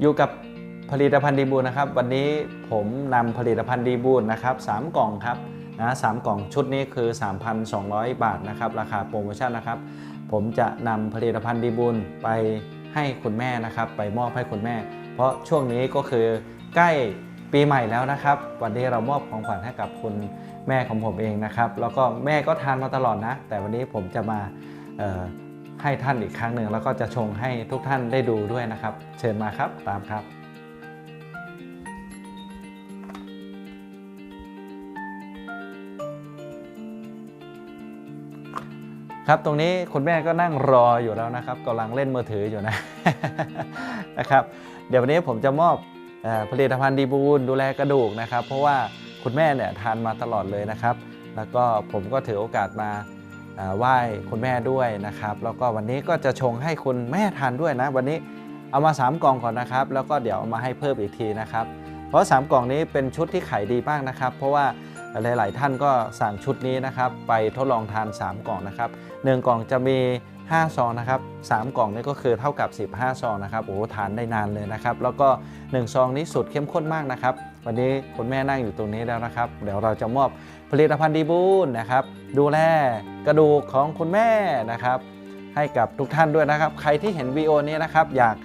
อยู่กับผลิตภัณฑ์ดีบูลนะครับ วันนี้ผมนำผลิตภัณฑ์ดีบูลนะครับสามกล่องครับนะสามกล่องชุดนี้คือ 3,200 บาทนะครับ ราคาโปรโมชั่นนะครับ ผมจะนำผลิตภัณฑ์ดีบูลไปให้คุณแม่นะครับ ไปมอบให้คุณแม่ เพราะช่วงนี้ก็คือใกล้ปีใหม่แล้วนะครับ วันนี้เรามอบของขวัญให้กับคุณแม่ของผมเองนะครับ แล้วก็แม่ก็ทานมาตลอดนะ แต่วันนี้ผมจะมา ให้ท่านอีกครั้งหนึ่งแล้วก็จะชงให้ทุกท่านได้ดูด้วยนะครับ เชิญมาครับตามครับ ครับตรงนี้คุณแม่ก็นั่งรออยู่แล้วนะครับกำลังเล่นมือถืออยู่นะนะครับ เดี๋ยววันนี้ผมจะมอบผลิตภัณฑ์ดีบูลดูแลกระดูกนะครับ เพราะว่าคุณแม่เนี่ยทานมาตลอดเลยนะครับ แล้วก็ผมก็ถือโอกาสมา ไหว้คุณแม่ด้วยนะครับ แล้วก็วันนี้ก็จะชงให้คุณแม่ทานด้วยนะ วันนี้เอามา 3 กล่องก่อนนะครับ แล้วก็เดี๋ยวเอามาให้เพิ่มอีกทีนะครับ เพราะ 3 กล่องนี้เป็นชุดที่ขายดีมากนะครับ เพราะว่าหลาย ๆ ท่านก็สั่งชุดนี้นะครับ ไปทดลองทาน 3 กล่องนะครับ1กล่องจะมี 5 ซองนะครับ 3 กล่องนี่ก็คือเท่ากับ 15 ซองนะครับ โอ้ทานได้นานเลยนะครับ แล้วก็ 1 ซองนี้สูตรเข้มข้นมากนะครับ วันนี้คุณแม่นั่งอยู่ตรงนี้แล้วนะครับ เดี๋ยวเราจะมอบผลิตภัณฑ์ดีบูลนะครับ ดูแลกระดูกของคุณแม่นะครับ ให้กับทุกท่านด้วยนะครับ ใครที่เห็นวีโอนี้นะครับอยาก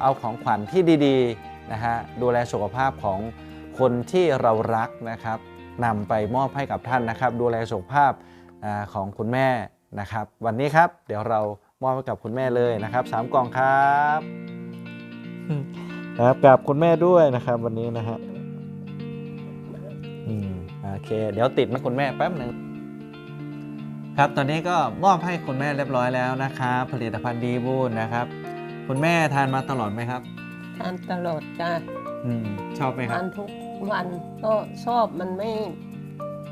เอาของขวัญที่ดีๆนะฮะดูแลสุขภาพของคนที่เรารักนะครับนำไปมอบให้กับท่านนะครับ ดูแลสุขภาพอของคุณแม่นะครับ วันนี้ครับเดี๋ยวเรามอบให้กับคุณแม่เลยนะครับสามกล่องครับครับกับคุณแม่ด้วยนะครับวันนี้นะฮะ อืมโอเค เดี๋ยวติดมาคุณแม่แป๊บหนึ่งครับตอนนี้ก็มอบให้คุณแม่เรียบร้อยแล้วนะครับผลิตภัณฑ์ดีบูลนะครับ คุณแม่ทานมาตลอดไหมครับ ทานตลอดจ้ะอืมชอบไหมครัทาบนทุกวันก็ชอบมันไม่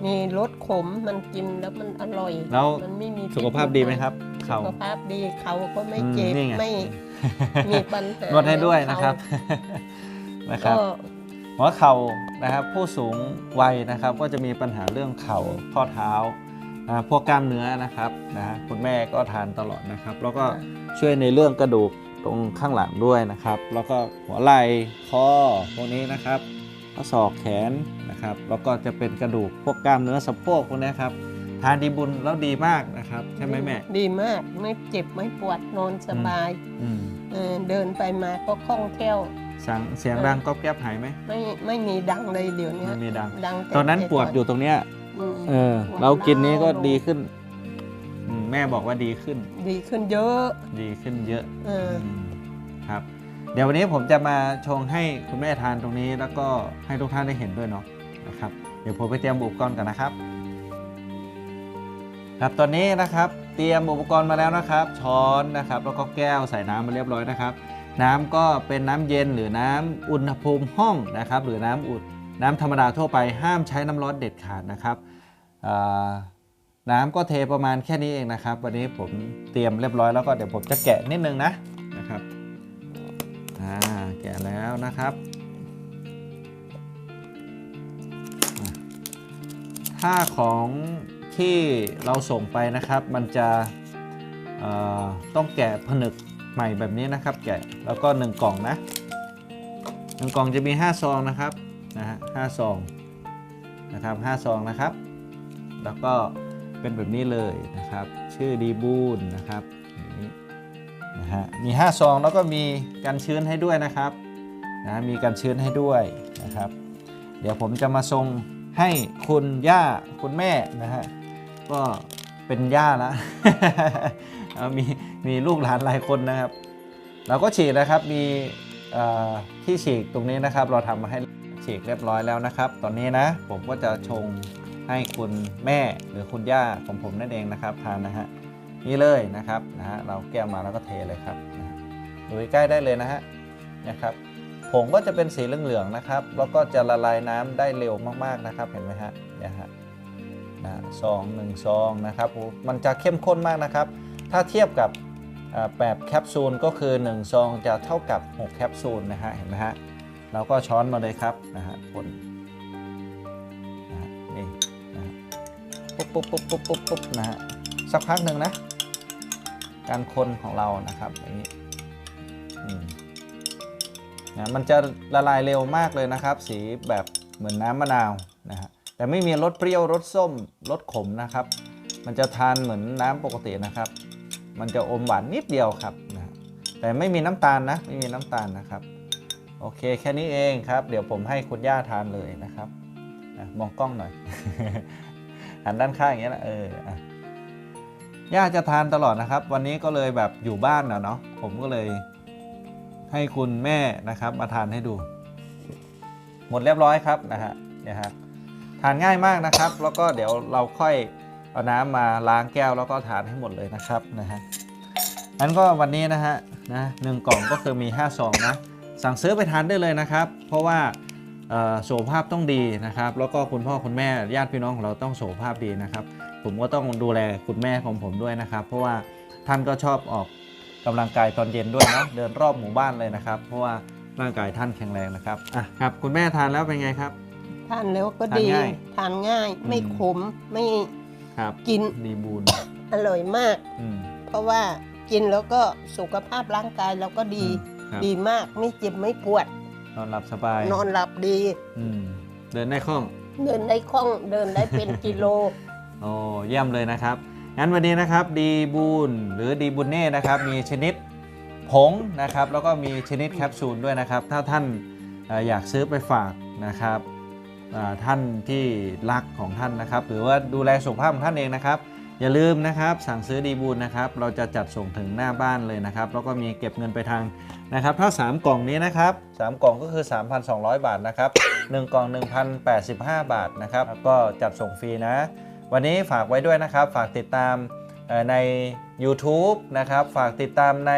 มีรสขมมันกินแล้วมันอร่อยแล้วมันไม่มีสุขภาพดีไหมครับสุเข่าขภาพดีเขาก็ไม่อืมเจ็บนี่ไง ไม่มีปัญหานวดให้ด้วยนะเขาครับ นะครัก็บ หัวเข่านะครับผู้สูงวัยนะครับก็จะมีปัญหาเรื่องเข่าข้อเท้าอ่าพวกกล้ามเนื้อนะครับนะคุณแม่ก็ทานตลอดนะครับ แล้วก็ช่วยในเรื่องกระดูกตรงข้างหลังด้วยนะครับ แล้วก็หัวไหล่คอพวกนี้นะครับข้อศอกแขนนะครับ แล้วก็จะเป็นกระดูกพวกกล้ามเนื้อสะโพกพวกนี้ครับทานดีบุญแล้วดีมากนะครับ ใช่ไหมแม่ ดีมากไม่เจ็บไม่ปวดนอนสบายอืมเออเดินไปมาก็คล่องแคล่ว สังเสียงดังก๊อบแก๊บหายไหมไม่ไม่มีดังเลยเดี๋ยวนี้ไม่มีดังดังตอนนั้นปวดอยู่ตรงเนี้ยมเออปวดเรากินนี้ก็ร้าวลงดีขึ้นอืมแม่บอกว่าดีขึ้น ดีขึ้นเยอะ ดีขึ้นเยอะเออมครับ เดี๋ยววันนี้ผมจะมาชงให้คุณแม่ทานตรงนี้ แล้วก็ให้ทุกท่านได้เห็นด้วยเนาะนะครับ เดี๋ยวผมไปเตรียมอุปกรณ์กันนะครับ ครับตอนนี้นะครับ เตรียมอุปกรณ์มาแล้วนะครับ ช้อนนะครับ แล้วก็แก้วใส่น้ำมาเรียบร้อยนะครับ น้ำก็เป็นน้ำเย็นหรือน้ำอุณหภูมิห้องนะครับหรือน้ำอุดน้ำธรรมดาทั่วไปห้ามใช้น้ำร้อนเด็ดขาดนะครับน้ำก็เทประมาณแค่นี้เองนะครับ วันนี้ผมเตรียมเรียบร้อยแล้วก็เดี๋ยวผมจะแกะนิดนึงนะนะครับอ่าแกะแล้วนะครับถ้าของที่เราส่งไปนะครับมันจะต้องแกะผนึก ใหม่แบบนี้นะครับแกะแล้วก็ 1 กล่องนะหนึ่งกล่องจะมี 5 ซองนะครับนะฮะห้าซองนะครับห้าซองนะครับ แล้วก็เป็นแบบนี้เลยนะครับ ชื่อดีบูนนะครับนี้นะฮะมี5ซองแล้วก็มีกันชื้นให้ด้วยนะครับนะมีกันชื้นให้ด้วยนะครับ เดี๋ยวผมจะมาทรงให้คุณย่าคุณแม่นะฮะก็เป็นย่าละ มีมีลูกหลานหลายคนนะครับ เราก็ฉีกนะครับมีที่ฉีกตรงนี้นะครับ เราทำมาให้ฉีกเรียบร้อยแล้วนะครับ ตอนนี้นะผมก็จะชงให้คุณแม่หรือคุณย่าของผมนั่นเองนะครับทานนะฮะนี่เลยนะครับนะฮะเราแก้วมาแล้วก็เทเลยครับดูใกล้ได้เลยนะฮะนะครับผงก็จะเป็นสีเหลืองๆนะครับ แล้วก็จะละลายน้ำได้เร็วมากๆนะครับ เห็นไหมฮะเนี่ยฮะนะซองหนึ่งซองนะครับมันจะเข้มข้นมากนะครับ ถ้าเทียบกับแบบแคปซูลก็คือ 1 ซองจะเท่ากับ 6 แคปซูลนะฮะ เห็นไหมฮะ เราก็ช้อนมาเลยครับนะฮะคนนะฮะนี่นะฮะปุ๊บปุ๊บปุ๊บปุ๊บปุ๊บปุ๊บนะฮะ สักพักหนึ่งนะ การคนของเรานะครับอย่างนี้นะมันจะละลายเร็วมากเลยนะครับ สีแบบเหมือนน้ำมะนาวนะฮะ แต่ไม่มีรสเปรี้ยวรสส้มรสขมนะครับ มันจะทานเหมือนน้ำปกตินะครับ มันจะอมหวานนิดเดียวครับนะแต่ไม่มีน้ำตาลนะไม่มีน้ำตาลนะครับ โอเคแค่นี้เองครับ เดี๋ยวผมให้คุณย่าทานเลยนะครับอะมองกล้องหน่อยหันด้านข้างอย่างเงี้ยนะเออย่าจะทานตลอดนะครับ วันนี้ก็เลยแบบอยู่บ้านนะเนาะผมก็เลยให้คุณแม่นะครับมาทานให้ดู หมดเรียบร้อยครับนะฮะเนี่ยฮะทานง่ายมากนะครับ แล้วก็เดี๋ยวเราค่อย เอาน้ำมาล้างแก้วแล้วก็ทานให้หมดเลยนะครับนะฮะนั้นก็วันนี้นะฮะนะหนึ่งกล่องก็คือมี5ซองนะสั่งซื้อไปทานได้เลยนะครับ เพราะว่าเอ่อสุขภาพต้องดีนะครับ แล้วก็คุณพ่อคุณแม่ญาติพี่น้องของเราต้องสุขภาพดีนะครับ ผมก็ต้องดูแลคุณแม่ของผมด้วยนะครับ เพราะว่าท่านก็ชอบออกกำลังกายตอนเย็นด้วยนะเดินรอบหมู่บ้านเลยนะครับ เพราะว่าร่างกายท่านแข็งแรงนะครับอะครับคุณแม่ทานแล้วเป็นไงครับ ทานแล้วก็ทานดีง่ายทานง่าย ไม่อืมขมไม่ ครับกินดีบูนอร่อยมาก อืม เพราะว่ากินแล้วก็สุขภาพร่างกายเราก็ดีครับ ดีมากไม่เจ็บไม่ปวด นอนหลับสบายนอนหลับดี อืมเดินได้คล่อง เดินได้คล่องเดินได้เป็นกิโล โอ้เยี่ยมเลยนะครับ งั้นวันนี้นะครับดีบูนหรือดีบูเน่นะครับมีชนิดผงนะครับแล้วก็มีชนิดแคปซูลด้วยนะครับ ถ้าท่านเอ่ออยากซื้อไปฝากนะครับอ่า ท่านที่รักของท่านนะครับ หรือว่าดูแลสุขภาพของท่านเองนะครับ อย่าลืมนะครับ สั่งซื้อดีบูนนะครับ เราจะจัดส่งถึงหน้าบ้านเลยนะครับ แล้วก็มีเก็บเงินไปทางนะครับ ถ้า 3 กล่องนี้นะครับ 3 กล่องก็คือ 3,200 บาทนะครับ 1 กล่อง 1,085 บาทนะครับแล้วก็จัดส่งฟรีนะ วันนี้ฝากไว้ด้วยนะครับ ฝากติดตามเอ่อใน YouTube นะครับ ฝากติดตามใน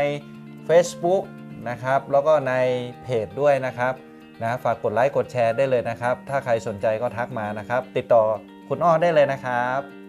Facebook นะครับ แล้วก็ในเพจด้วยนะครับ นะฝากกดไลค์กดแชร์ได้เลยนะครับ ถ้าใครสนใจก็ทักมานะครับ ติดต่อคุณอ้อได้เลยนะครับ